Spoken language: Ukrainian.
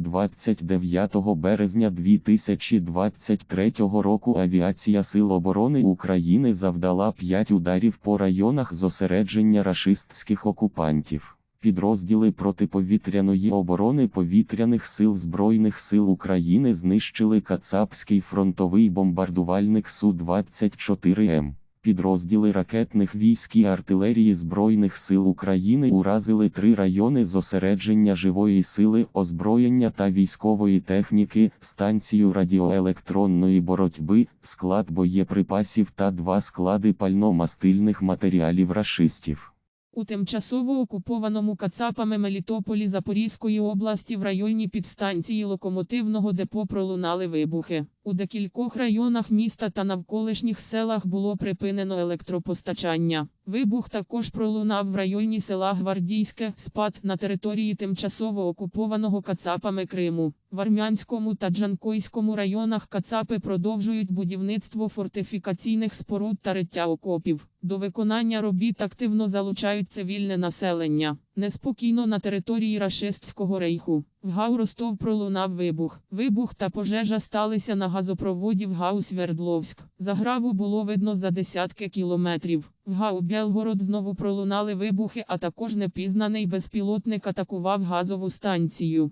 29 березня 2023 року авіація Сил оборони України завдала 5 ударів по районах зосередження рашистських окупантів. Підрозділи протиповітряної оборони повітряних сил Збройних сил України знищили Кацапський фронтовий бомбардувальник Су-24М. Підрозділи ракетних військ і артилерії Збройних сил України уразили три райони зосередження живої сили, озброєння та військової техніки, станцію радіоелектронної боротьби, склад боєприпасів та два склади пально-мастильних матеріалів рашистів. У тимчасово окупованому Кацапами Мелітополі Запорізької області в районі підстанції локомотивного депо пролунали вибухи. У декількох районах міста та навколишніх селах було припинено електропостачання. Вибух також пролунав в районі села Гвардійське, спад на території тимчасово окупованого Кацапами Криму. В Армянському та Джанкойському районах Кацапи продовжують будівництво фортифікаційних споруд та риття окопів. До виконання робіт активно залучають цивільне населення. Неспокійно на території рашистського рейху. В ГАУ Ростов пролунав вибух. Вибух та пожежа сталися на газопроводі в ГАУ Свердловськ. Заграву було видно за десятки кілометрів. В ГАУ Белгород знову пролунали вибухи, а також непізнаний безпілотник атакував газову станцію.